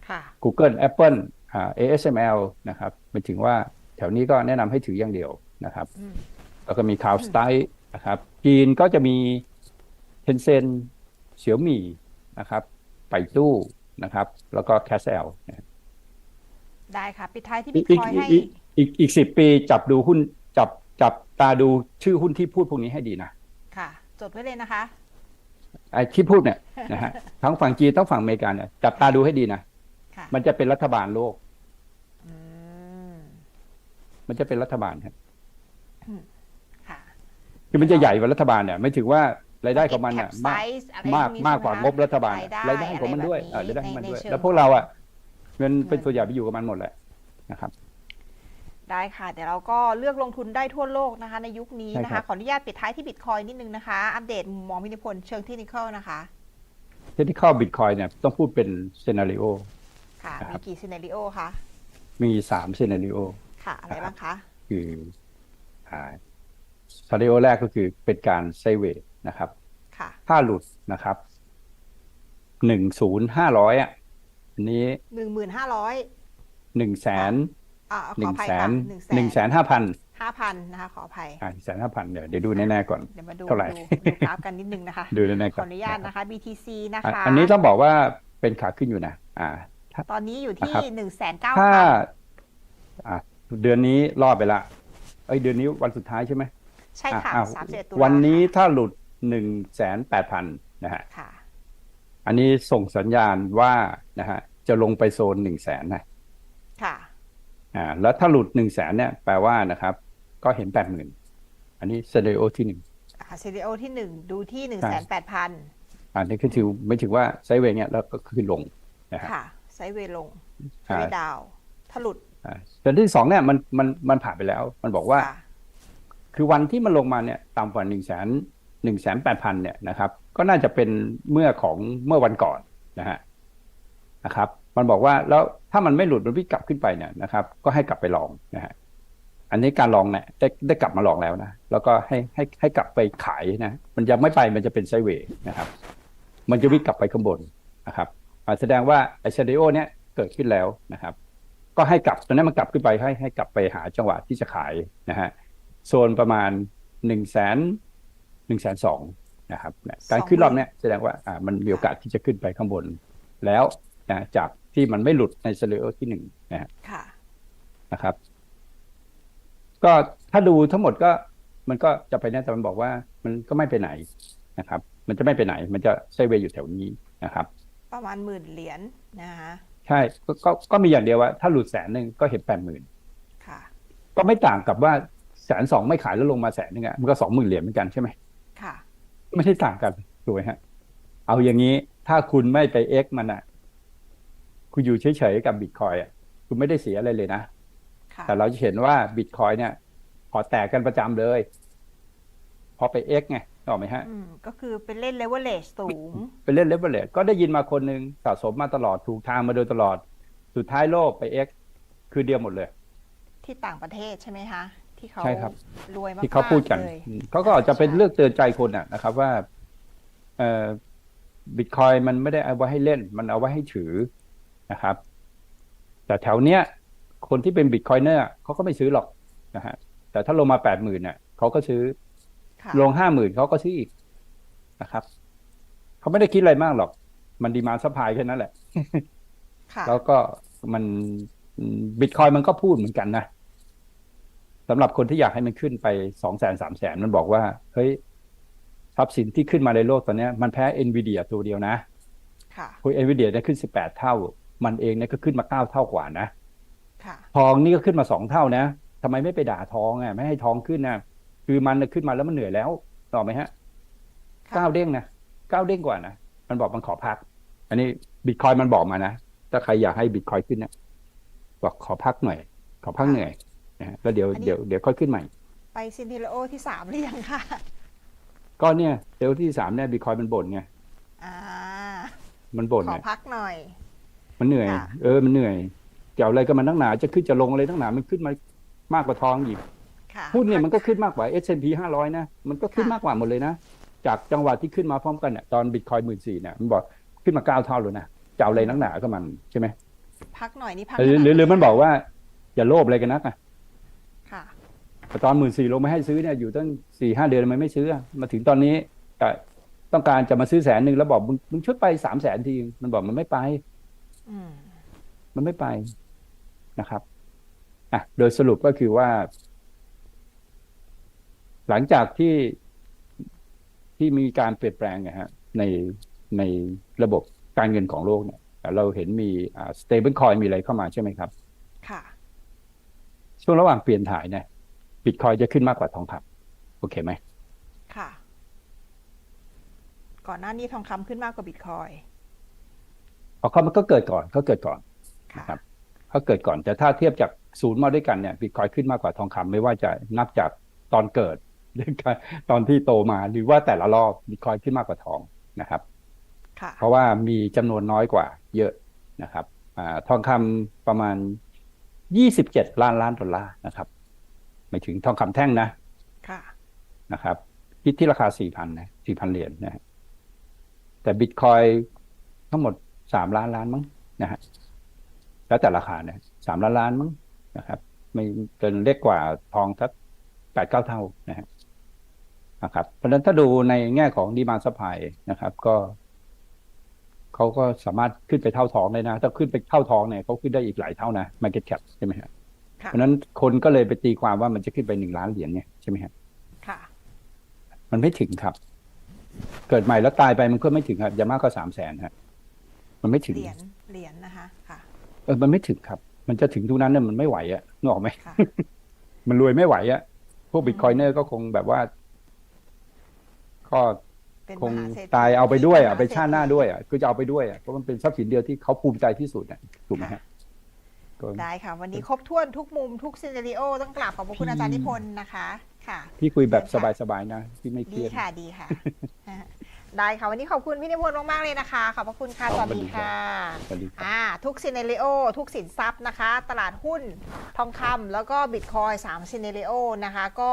[SPEAKER 1] ค่ะ
[SPEAKER 2] Google Apple อ่า ASML นะครับหมายถึงว่าแถวนี้ก็แนะนำให้ถืออย่างเดียวนะครับ
[SPEAKER 1] อืม
[SPEAKER 2] แล้วก็มี c o w s t y นะครับจีนก็จะมี Tencent เสี่ยวมี่นะครับ ไปตู้นะครับ แล้วก็ c a s l นะ
[SPEAKER 1] ได้ค่ะ ปิดท้ายที่
[SPEAKER 2] อี
[SPEAKER 1] บิ
[SPEAKER 2] ก
[SPEAKER 1] ต
[SPEAKER 2] อีก
[SPEAKER 1] คอยให้
[SPEAKER 2] อีกอีกอีกสิบปีจับดูหุ้นจับจับตาดูชื่อหุ้นที่พูดพวกนี้ให้ดีนะ
[SPEAKER 1] ค่ะ จดไว้เลยนะคะ
[SPEAKER 2] ไอ้ที่พูดเนี่ยนะฮะทั้งฝั่งจีนทั้งฝั่งอเมริกาเนี่ยจับตาดูให้ดีนะ
[SPEAKER 1] ค่ะ
[SPEAKER 2] มันจะเป็นรัฐบาลโลก
[SPEAKER 1] อืม
[SPEAKER 2] มันจะเป็นรัฐบาลครับ
[SPEAKER 1] ค่ะ
[SPEAKER 2] คือมันจะใหญ่กว่ารัฐบาลเนี่ย ไม่ถือว่ารายได้ของมันเนี่ยมาก
[SPEAKER 1] Size อะไร
[SPEAKER 2] มาก
[SPEAKER 1] พว
[SPEAKER 2] มากกว่า
[SPEAKER 1] ใช่ไห
[SPEAKER 2] งบรัฐบาล
[SPEAKER 1] รายได้
[SPEAKER 2] รายได้ของมันด้วย
[SPEAKER 1] อะไร
[SPEAKER 2] เออรายได้
[SPEAKER 1] แบบ
[SPEAKER 2] ของมัน
[SPEAKER 1] นี้
[SPEAKER 2] ด้วย
[SPEAKER 1] ในเชิง
[SPEAKER 2] แล้วพวกเราอะ เงินเป็น
[SPEAKER 1] เงิน
[SPEAKER 2] ส่วนใหญ่ไปอยู่กับมันหมดแหละนะครับ
[SPEAKER 1] ได้ค่ะเดี๋ยวเราก็เลือกลงทุนได้ทั่วโลกนะคะ ในยุคนี้นะ
[SPEAKER 2] ใช่ครั
[SPEAKER 1] คะ
[SPEAKER 2] บ
[SPEAKER 1] ขออนุญาตปิดท้ายที่บิตคอยนิดนึงนะคะ อัปเดตมุมมองพินิพลเชิงเทคนิคนะคะ
[SPEAKER 2] เทคนิคอลบิตคอยเนี่ยต้องพูดเป็นเซนาริโอ
[SPEAKER 1] ค่ะ
[SPEAKER 2] ครั
[SPEAKER 1] มี
[SPEAKER 2] บ
[SPEAKER 1] กี่ซีนารีโอคะ
[SPEAKER 2] มีสามเซนาริโอ
[SPEAKER 1] ค่ะ อะไรบ้างคะ
[SPEAKER 2] คืออ่าซาริโอแรกก็คือเป็นการไซเวย์นะครับ
[SPEAKER 1] ค่ะ
[SPEAKER 2] ถ้าหลุดนะครับหนึ่งศูนย์ห้าร้อยอะ อันนี้
[SPEAKER 1] หนึ่งหมื่นห้าร้อย
[SPEAKER 2] หนึ่งแสน
[SPEAKER 1] อ่าข
[SPEAKER 2] หนึ่
[SPEAKER 1] องอภัย
[SPEAKER 2] แส
[SPEAKER 1] ค่ะ
[SPEAKER 2] น
[SPEAKER 1] หนึ่ง
[SPEAKER 2] หนึ่ง
[SPEAKER 1] แส
[SPEAKER 2] แส
[SPEAKER 1] น
[SPEAKER 2] นห้าพัน
[SPEAKER 1] ห้าพันนะคะขออภัย
[SPEAKER 2] อ่าแสนห้าพันเดี๋ยวเดี๋ยวดูแน่ๆก่อน
[SPEAKER 1] เดี๋ยวมาดู
[SPEAKER 2] เท่าไหร่
[SPEAKER 1] ดูดูกราฟกันนิดนึงนะคะ
[SPEAKER 2] ดูแน่ๆ
[SPEAKER 1] ข
[SPEAKER 2] ก่
[SPEAKER 1] อ
[SPEAKER 2] อน
[SPEAKER 1] อนุญาตนะคะ BTC นะ
[SPEAKER 2] อะ
[SPEAKER 1] คะ
[SPEAKER 2] อันนี้ต้องบอกว่าเป็นขาขึ้นอยู่นะ อ่า
[SPEAKER 1] ตอนนี้อยู่ที่
[SPEAKER 2] นะครับ
[SPEAKER 1] หนึ่งแสนเก้า
[SPEAKER 2] ถ้า
[SPEAKER 1] พัน
[SPEAKER 2] อะเดือนนี้รอดไปละเอ้ยเดือนนี้วันสุดท้ายใช่ไหม
[SPEAKER 1] ใช่ค่ะ
[SPEAKER 2] อะ
[SPEAKER 1] สามสิบเอ็ดตุลา
[SPEAKER 2] วันนี้
[SPEAKER 1] ค่ะ
[SPEAKER 2] ถ้าหลุดหนึ่งแสนแปดพันนะฮะ
[SPEAKER 1] ค่ะ
[SPEAKER 2] อันนี้ส่งสัญญาณว่านะฮะจะลงไปโซนหนึ่งแสนนะ
[SPEAKER 1] ค่ะ
[SPEAKER 2] อ่าแล้วถ้าหลุดหนึ่งแสนเนี่ยแปลว่านะครับ ก็เห็นแปดหมื่นอันนี้เซเดโอที่หนึ่ง
[SPEAKER 1] อ่าซีดีโอที่หนึ่งดูที่หนึ่ง
[SPEAKER 2] ใช่
[SPEAKER 1] แสนแปดพัน
[SPEAKER 2] อันนี้คือถือไม่ถึงว่าไซด์เวย์เนี่ยแล้วก็ขึ้นลงนะฮะ
[SPEAKER 1] ค่ะไซด์เวย์ลงไซ
[SPEAKER 2] อ่า
[SPEAKER 1] ด์เวย์ดาวน์ถ้าหลุด
[SPEAKER 2] อ่าแต่ที่สองเนี่ยมันมันมันผ่านไปแล้ว มันบอกว่า
[SPEAKER 1] ค่ะ
[SPEAKER 2] คือวันที่มันลงมาเนี่ยต่ำกว่าหนึ่งแสน หนึ่งแสนแปดพันเนี่ยนะครับ ก็น่าจะเป็นเมื่อของเมื่อวันก่อนนะฮะนะครับ มันบอกว่าแล้วถ้ามันไม่หลุดมันวิ่งกลับขึ้นไปเนี่ยนะครับ ก็ให้กลับไปลองนะฮะอันนี้การลองเนี่ยได้ได้กลับมาลองแล้วนะแล้วก็ให้ให้ให้กลับไปขายนะ มันยังไม่ไปมันจะเป็นไซเวย์นะครับ มันจะวิ่งกลับไปข้างบนนะครับอ่าแสดงว่าไอเซเดโอเนี่ยเกิดขึ้นแล้วนะครับ ก็ให้กลับตอนนั้นมันกลับขึ้นไปให้ให้กลับไปหาจังหวะที่จะขายนะฮะโซนประมาณหนึ่งแสน หนึ่งแสนสองนะครับเนี่ยการขึ้นรอบเนี้ยแสดงว่าอ่ามันมีโอกาสที่จะขึ้นไปข้างบน แล้วนะจากที่มันไม่หลุดในเซเลโอที่หนึ่งนะฮะ
[SPEAKER 1] ค่ะ
[SPEAKER 2] นะครับ ก็ถ้าดูทั้งหมดก็มันก็จะไปเนี่ยแต่มันบอกว่า มันก็ไม่ไปไหนนะครับ มันจะไม่ไปไหน มันจะไซด์เวย์อยู่แถวนี้นะครับ
[SPEAKER 1] ประมาณหมื่นเหรียญนะคะ
[SPEAKER 2] ใช่ก็ก็ก็มีอย่างเดียวว่า ถ้าหลุดแสนหนึ่งก็เห็นแปดหมื่น
[SPEAKER 1] ค่ะ
[SPEAKER 2] ก็ไม่ต่างกับว่าแสนสองไม่ขายแล้วลงมาแสนหนึ่งอะมันก็สองหมื่นเหรียญเหมือนกันใช่ไหม
[SPEAKER 1] ค่ะ
[SPEAKER 2] ไม่ใช่ต่างกันถูกไหมฮะ เอาอย่างนี้ถ้าคุณไม่ไปเอ็กมันอะคุณอยู่เฉยๆกับบิตคอยอะคุณไม่ได้เสียอะไรเลยนะ
[SPEAKER 1] ค่ะ
[SPEAKER 2] แต่เราจะเห็นว่าบิตคอยเนี่ยพอแตกกันประจำเลย พอไปเอ็กไงถูกไหมฮะ
[SPEAKER 1] อืมก็คือเป็นเล่นเลเวลเล e สูง
[SPEAKER 2] ไปเล่นเลเวลเลก็ได้ยินมาคนหนึ่งสะสมมาตลอดถูกทางมาโดยตลอด สุดท้ายโลกไปเอ็กคือเดียวหมดเลย
[SPEAKER 1] ที่ต่างประเทศใช่ไหมคะ ที่เขา
[SPEAKER 2] ใช่ครับ
[SPEAKER 1] รวยมากๆ
[SPEAKER 2] ที่เขาพูดกัน
[SPEAKER 1] เลย
[SPEAKER 2] อืมเขาก็อาจจะเป็นเรื่องเตือนใจคนอะนะครับ ว่า เอ่อบิตคอยมันไม่ได้เอาไว้ให้เล่น มันเอาไว้ให้ถือนะครับ แต่แถวเนี้ย คนที่เป็นบิตคอยเนอร์เขาก็ไม่ซื้อหรอกนะฮะแต่ถ้าลงมาแปดหมื่นเนี่ยเขาก็ซื้อ
[SPEAKER 1] ค่ะ
[SPEAKER 2] ลงห้าหมื่นเขาก็ซื้ออีกนะครับเขาไม่ได้คิดอะไรมากหรอก มันดีมาสปายแค่นั้นแหละ
[SPEAKER 1] ค่ะ
[SPEAKER 2] แล้วก็มันบิตคอยมันก็พูดเหมือนกันนะ สำหรับคนที่อยากให้มันขึ้นไปสองแสนสามแสนมันบอกว่าเฮ้ยทรัพย์สินที่ขึ้นมาในโลกตอนเนี้ยมันแพ้เอ็นวีเดียตัวเดียวนะ
[SPEAKER 1] ค่ะ
[SPEAKER 2] คุยเอ็นวีเดียเนี่ยขึ้นสิบแปดเท่า มันเองเนี่ยก็ขึ้นมาเก้าเท่ากว่านะ
[SPEAKER 1] ค่ะ
[SPEAKER 2] ทองนี่ก็ขึ้นมาสองเท่านะทำไมไม่ไปด่าทองอะไม่ให้ทองขึ้นนะคือมันน่ะขึ้นมาแล้วมันเหนื่อยแล้วต่อไหมฮะ
[SPEAKER 1] ค่ะ
[SPEAKER 2] ก้าวเด้งนะก้าวเด้งกว่านะมันบอกมันขอพัก อันนี้บิตคอยมันบอกมานะถ้าใครอยากให้บิตคอยขึ้นนะบอกขอพักหน่อย ขอพักเหนื่อย นะฮะแล้วเดี๋ยวเดี๋ยวเดี๋ยวค่อยขึ้นใหม่
[SPEAKER 1] ไปซินเทโลโอที่สามหรือยังค่ะ
[SPEAKER 2] ก็เนี่ยเดี๋ยวที่สามเนี่ยบิตคอยมันบ่นไง
[SPEAKER 1] อ่า
[SPEAKER 2] มันบ่น
[SPEAKER 1] ขอ
[SPEAKER 2] ไง
[SPEAKER 1] พักหน่อย
[SPEAKER 2] มันเหนื่อย
[SPEAKER 1] ค่ะ
[SPEAKER 2] เออมันเหนื่อยเกี่ยวอะไรกับมันตั้งหนาจะขึ้นจะลงอะไรตั้งหนามันขึ้นมามากกว่าทองอีก
[SPEAKER 1] ค่ะ
[SPEAKER 2] หุ้นเนี่ยมันก็ขึ้นมากกว่า S&P 500 นะ มันก็ขึ้นมากกว่าหมดเลยนะ จากจังหวะที่ขึ้นมาพร้อมกันเนี่ยตอนบิตคอยหมื่นสี่เนี่ยมันบอกขึ้นมาเก้าเท่าเลยนะจะเอาอะไรนักหนาก็มันใช่ไหม
[SPEAKER 1] พักหน่อยนี่พัก
[SPEAKER 2] หรือ
[SPEAKER 1] ขนาด
[SPEAKER 2] หรือหรือ
[SPEAKER 1] ไห
[SPEAKER 2] มันบอกว่าอย่าโลภอะไรกันนักอะ
[SPEAKER 1] ค่ะ
[SPEAKER 2] แต่ตอนหมื่นสี่ลงไม่ให้ซื้อเนี่ยอยู่ตั้งสี่ห้าเดือนทำไมไม่ซื้ออะมาถึงตอนนี้แต่ต้องการจะมาซื้อแสนหนึ่งแล้วบอกมึงมึงช่วยไปสามแสนทีมันบอกมันไม่ไป
[SPEAKER 1] อืม
[SPEAKER 2] มันไม่ไปนะครับอะโดยสรุปก็คือว่า หลังจากที่ที่มีการเปลี่ยนแปลงนะฮะในในระบบการเงินของโลกเนี่ยเราเห็นมีอ่า stable coin มีอะไรเข้ามาใช่ไหมครับ
[SPEAKER 1] ค่ะ
[SPEAKER 2] ช่วงระหว่างเปลี่ยนถ่ายเนี่ย บิตคอยจะขึ้นมากกว่าทองคำโอเคไหม
[SPEAKER 1] ค่ะ ก่อนหน้านี้ทองคำขึ้นมากกว่าบิตคอยน์
[SPEAKER 2] เอาเขามันก็เกิดก่อนเขาเกิดก่อน
[SPEAKER 1] ค่ะ
[SPEAKER 2] ครับเขาเกิดก่อนแต่ถ้าเทียบจากศูนย์มาด้วยกันเนี่ยบิตคอยขึ้นมากกว่าทองคำไม่ว่าจะนับจากตอนเกิดหรือการตอนที่โตมาหรือว่าแต่ละรอบบิตคอยขึ้นมากกว่าทองนะครับ
[SPEAKER 1] ค่ะ
[SPEAKER 2] เพราะว่ามีจำนวนน้อยกว่าเยอะนะครับอาทองคำประมาณยี่สิบเจ็ดล้านล้านดอลลาร์นะครับ หมายถึงทองคำแท่งนะ
[SPEAKER 1] ค่ะ
[SPEAKER 2] นะครับคิดที่ราคาสี่พันนะสี่พันเหรียญนะฮะแต่บิตคอยทั้งหมดสามล้านล้านมั้งนะฮะแล้วแต่ราคาเนี่ยสามล้านล้านมั้งนะครับ ไม่เกินเล็กกว่าทองสักแปดเก้าเท่านะฮะนะครับเพราะฉะนั้นถ้าดูในแง่ของดีมาสปายนะครับ ก็เขาก็สามารถขึ้นไปเท่าทองได้นะ ถ้าขึ้นไปเท่าทองเนี่ยเขาขึ้นได้อีกหลายเท่านะ market cap ใช่ไหมฮะ
[SPEAKER 1] ค่ะ
[SPEAKER 2] เพราะฉะนั้นคนก็เลยไปตีความว่ามันจะขึ้นไปหนึ่งล้านเหรียญเนี่ยใช่ไหมฮะ
[SPEAKER 1] ค่ะ
[SPEAKER 2] มันไม่ถึงครับ เกิดใหม่แล้วตายไปมันก็ไม่ถึงครับอย่ามากก็สามแสนฮะมันไม่ถึง
[SPEAKER 1] เหรียญเหรียญนะคะค่ะ
[SPEAKER 2] เออมันไม่ถึงครับ มันจะถึงทุกนั้นเนี่ยมันไม่ไหวอะนึกออกไหม
[SPEAKER 1] ค่ะ
[SPEAKER 2] มันรวยไม่ไหวอะพวกบิตคอยเนอร์ก็คงแบบว่าก็
[SPEAKER 1] เป็น
[SPEAKER 2] คง
[SPEAKER 1] มหเศรษฐี
[SPEAKER 2] ตายเอาไปด้วยอะ
[SPEAKER 1] มห
[SPEAKER 2] ไป
[SPEAKER 1] เศรษฐี
[SPEAKER 2] ชาติหน้าด้วยอะคือจะเอาไปด้วยอะเพราะมันเป็นทรัพย์สินเดียวที่เขาภูมิใจที่สุดอะถูกไหมฮะก็
[SPEAKER 1] ได้ค่ะ วันนี้ครบถ้วนทุกมุมทุกซีนารีโอต้องกราบขอบพระคุณอาจารย์นิพนธ์นะคะค่ะ
[SPEAKER 2] พี่คุยแบบ
[SPEAKER 1] เชิญค่ะ
[SPEAKER 2] สบายๆนะพี่ไม่เค
[SPEAKER 1] ดี
[SPEAKER 2] รียด
[SPEAKER 1] ค่ะดีค่ะฮะได้ค่ะ วันนี้ขอบคุณพี่นิพนธ์มากๆเลยนะคะ ขอบพระคุณค่ะสวัสดีค่ะ
[SPEAKER 2] สวัสดีครับ
[SPEAKER 1] อ่าทุกซีเน r ร o ทุกสินทรัพย์นะคะ ตลาดหุ้นทองคำแล้วก็บิตคอยสามซีเน r ร o นะคะ ก็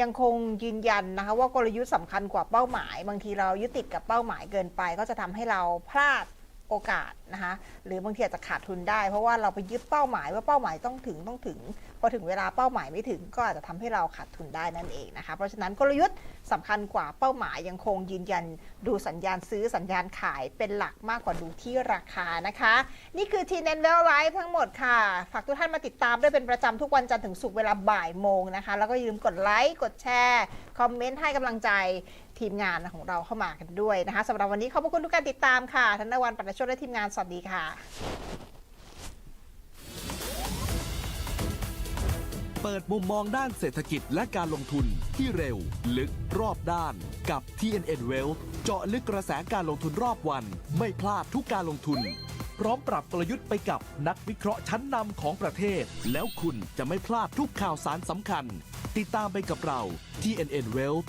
[SPEAKER 1] ยังคงยืนยันนะคะว่ากลยุทธ์สำคัญกว่าเป้าหมาย บางทีเรายึดติดกับเป้าหมายเกินไป ก็จะทำให้เราพลาด โอกาสนะคะหรือบางทีอาจจะขาดทุนได้ เพราะว่าเราไปยึดเป้าหมายว่าเป้าหมายต้องถึงต้องถึง พอถึงเวลาเป้าหมายไม่ถึงก็อาจจะทำให้เราขาดทุนได้นั่นเองนะคะ เพราะฉะนั้นกลยุทธ์สำคัญกว่าเป้าหมายยังคงยืนยันดูสัญญาณซื้อสัญญาณขายเป็นหลักมากกว่าดูที่ราคานะคะ นี่คือทีเน้นเวลไลฟ์ทั้งหมดค่ะ ฝากทุกท่านมาติดตามด้วยเป็นประจำทุกวันจันทร์ถึงศุกร์เวลาบ่ายโมงนะคะ แล้วก็อย่าลืมกดไลค์กดแชร์ คอมเมนต์ให้กำลังใจทีมงานของเราเข้ามากันด้วยนะคะสำหรับวันนี้ขอบคุณทุกการติดตามค่ะธนวันปัตตโชตและทีมงานสวัสดีค่ะ
[SPEAKER 3] เปิดมุมมองด้านเศรษฐกิจและการลงทุนที่เร็ว ลึกรอบด้าน กับ TNN Wealth เจาะลึกกระแสการลงทุนรอบวัน ไม่พลาดทุกการลงทุน พร้อมปรับกลยุทธ์ไปกับนักวิเคราะห์ชั้นนำของประเทศ แล้วคุณจะไม่พลาดทุกข่าวสารสำคัญ ติดตามไปกับเรา TNN Wealth